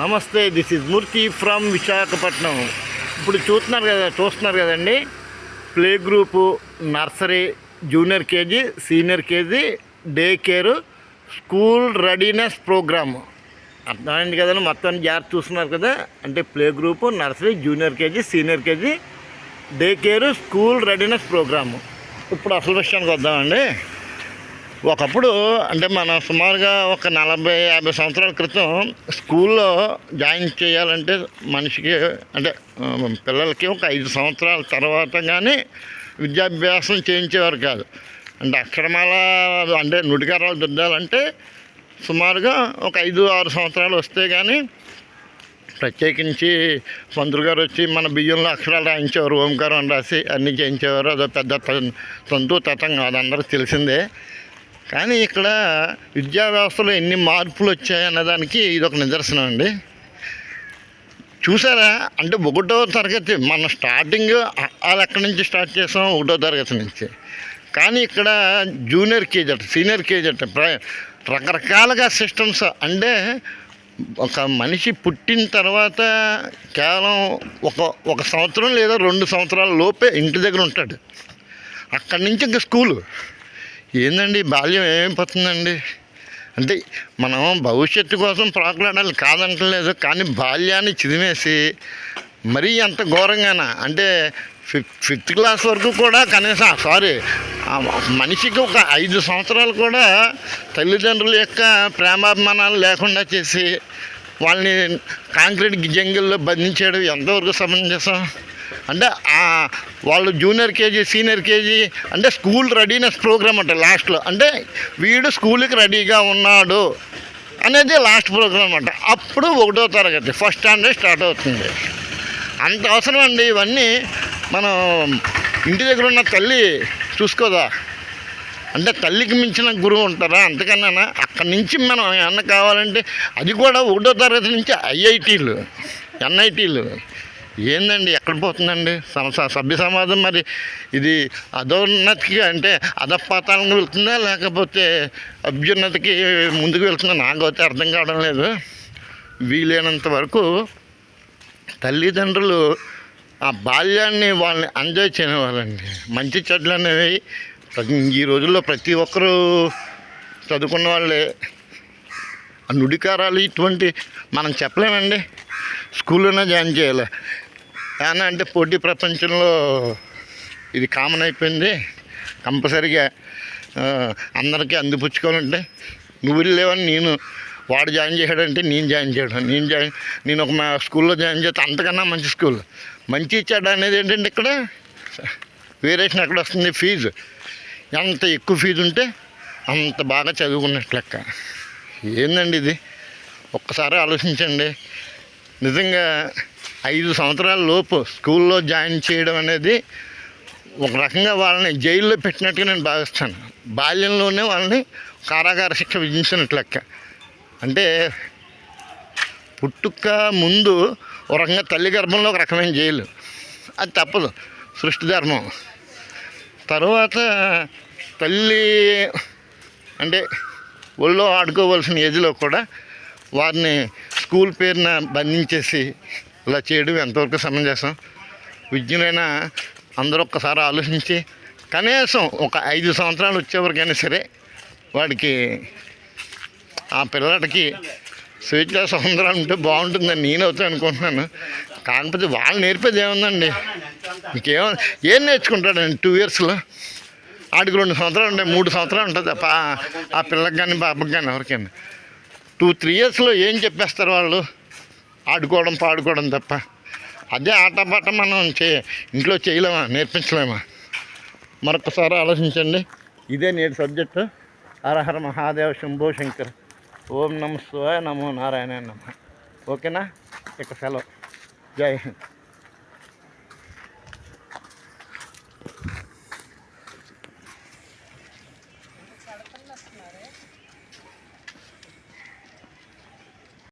నమస్తే this is Murthy from Visakhapatnam. ఇప్పుడు చూస్తున్నారు కదా చూస్తున్నారు కదండి. Play group nursery junior KG senior KG day care school readiness program అర్థమైంది కదండి మొత్తం జాగ్రత్త చూస్తున్నారు కదా. అంటే play group nursery junior KG senior KG day care school readiness program. ఇప్పుడు అసలు విషయానికి వద్దామండి. ఒకప్పుడు అంటే మనం సుమారుగా ఒక నలభై యాభై సంవత్సరాల క్రితం స్కూల్లో జాయిన్ చేయాలంటే మనిషికి అంటే పిల్లలకి ఒక ఐదు సంవత్సరాల తర్వాత కానీ విద్యాభ్యాసం చేయించేవారు కాదు. అంటే అక్షరమాల అంటే నుడికారాలు దిద్దాలంటే సుమారుగా ఒక ఐదు ఆరు సంవత్సరాలు వస్తే కానీ ప్రత్యేకించి మంత్రులు గారు వచ్చి మన బియ్యంలో అక్షరాలు రాయించేవారు ఓంకారం రాసి అన్నీ చేయించేవారు. అదో పెద్ద తంతు తతంగం అది అందరికీ తెలిసిందే. కానీ ఇక్కడ విద్యా వ్యవస్థలో ఎన్ని మార్పులు వచ్చాయి అన్నదానికి ఇది ఒక నిదర్శనం అండి. చూసారా? అంటే ఒకటో తరగతి మన స్టార్టింగ్ వాళ్ళు ఎక్కడి నుంచి స్టార్ట్ చేసాం ఒకటో తరగతి నుంచి. కానీ ఇక్కడ జూనియర్ కేజెట్ సీనియర్ కేజెట్ ప్ర- రకరకాలుగా సిస్టమ్స్ అంటే ఒక మనిషి పుట్టిన తర్వాత కేవలం ఒక ఒక సంవత్సరం లేదా రెండు సంవత్సరాల లోపే ఇంటి దగ్గర ఉంటాడు. అక్కడి నుంచి ఇంకా స్కూలు. ఏందండి? బాల్యం ఏమైపోతుందండి అంటే మనం భవిష్యత్తు కోసం ప్రాకులాడాలి కాదంటలేదు కానీ బాల్యాన్ని చిదిమేసి మరీ అంత ఘోరంగాన? అంటే ఫిఫ్త్ ఫిఫ్త్ క్లాస్ వరకు కూడా కనీసం సారీ మనిషికి ఒక ఐదు సంవత్సరాలు కూడా తల్లిదండ్రుల యొక్క ప్రేమాభిమానాలు లేకుండా చేసి వాళ్ళని కాంక్రీట్ జంగిల్లో బంధించేయడం ఎంతవరకు సమంజసం? అంటే వాళ్ళు జూనియర్ కేజీ సీనియర్ కేజీ అంటే స్కూల్ రెడీనెస్ ప్రోగ్రామ్ అంట లాస్ట్లో అంటే వీడు స్కూల్కి రెడీగా ఉన్నాడు అనేది లాస్ట్ ప్రోగ్రామ్ అంట. అప్పుడు ఒకటో తరగతి ఫస్ట్ స్టాండర్డ్ స్టార్ట్ అవుతుంది. అంత అవసరం అండి ఇవన్నీ. మనం ఇంటి దగ్గర ఉన్న తల్లి చూసుకోదా? అంటే తల్లికి మించిన గురువు ఉంటారా? అంతకన్నా అక్కడి నుంచి మనం ఏమన్నా కావాలంటే అది కూడా ఒకటో తరగతి నుంచి ఐఐటీలు ఎన్ఐటీలు. ఏందండి? ఎక్కడ పోతుందండి? సభ్య సమాజం మరి ఇది అధోన్నతికి అంటే అధపాతాలకు వెళ్తుందా? లేకపోతే అభ్యున్నతికి ముందుకు వెళ్తుందా? నాకైతే అర్థం కావడం లేదు. వీలైనంత వరకు తల్లిదండ్రులు ఆ బాల్యాన్ని వాళ్ళని ఎంజాయ్ చేయనివ్వాలండి. మంచి చెడ్లు అనేవి ఈ రోజుల్లో ప్రతి ఒక్కరూ చదువుకున్న వాళ్ళే. నుడికారాలు ఇటువంటి మనం చెప్పలేమండి. స్కూల్లోనే జాయిన్ చేయాలి. కానీ అంటే పోటీ ప్రపంచంలో ఇది కామన్ అయిపోయింది. కంపల్సరిగా అందరికీ అందిపుచ్చుకోవాలంటే నువ్వు వెళ్ళేవని నేను వాడు జాయిన్ చేశాడంటే నేను జాయిన్ చేయడం. నేను జాయిన్ నేను ఒక మా స్కూల్లో జాయిన్ చేస్తే అంతకన్నా మంచి స్కూల్. మంచి ఇచ్చాడు అనేది ఏంటంటే ఇక్కడ వేరియేషన్ ఎక్కడ వస్తుంది? ఫీజు. ఎంత ఎక్కువ ఫీజు ఉంటే అంత బాగా చదువుకున్నట్లు లెక్క. ఏందండి ఇది? ఒక్కసారి ఆలోచించండి. నిజంగా ఐదు సంవత్సరాల లోపు స్కూల్లో జాయిన్ చేయడం అనేది ఒక రకంగా వాళ్ళని జైల్లో పెట్టినట్టుగా నేను భావిస్తాను. బాల్యంలోనే వాళ్ళని కారాగార శిక్ష విధించినట్లు లెక్క. అంటే పుట్టుక ముందు ఒక రకంగా తల్లి గర్భంలో ఒక రకమైన జైలు. అది తప్పదు. సృష్టి ధర్మం. తర్వాత తల్లి అంటే ఒళ్ళో ఆడుకోవాల్సిన ఏజ్లో కూడా వారిని స్కూల్ పేరున బంధించేసి ఇలా చేయడం ఎంతవరకు సమంజసం? విద్యనైనా అందరూ ఒక్కసారి ఆలోచించి కనీసం ఒక ఐదు సంవత్సరాలు వచ్చేవరకైనా సరే వాడికి ఆ పిల్లడికి స్వేచ్ఛ స్వతంత్రాలు ఉంటే బాగుంటుందని నేను అవుతాను అనుకుంటున్నాను. కాకపోతే వాళ్ళు నేర్పేది ఏముందండి? ఇంకేమో ఏం నేర్చుకుంటాడండి టూ ఇయర్స్లో? ఆడికి రెండు సంవత్సరాలు ఉంటాయి మూడు సంవత్సరాలు ఉంటుంది తప్ప ఆ- పిల్లకి కానీ పాపకి కానీ ఎవరికైనా. టూ త్రీ ఇయర్స్లో ఏం చెప్పేస్తారు వాళ్ళు? ఆడుకోవడం పాడుకోవడం తప్ప. అదే ఆటపాట మనం చే ఇంట్లో చేయలేమా నేర్పించలేమా? మరొకసారి ఆలోచించండి. ఇదే నేటి సబ్జెక్టు. హరహర మహాదేవ శంభో శంకర్. ఓం నమ శివాయ నమో నారాయణ నమ. ఓకేనా? ఇక సెలవు. జై హింద్.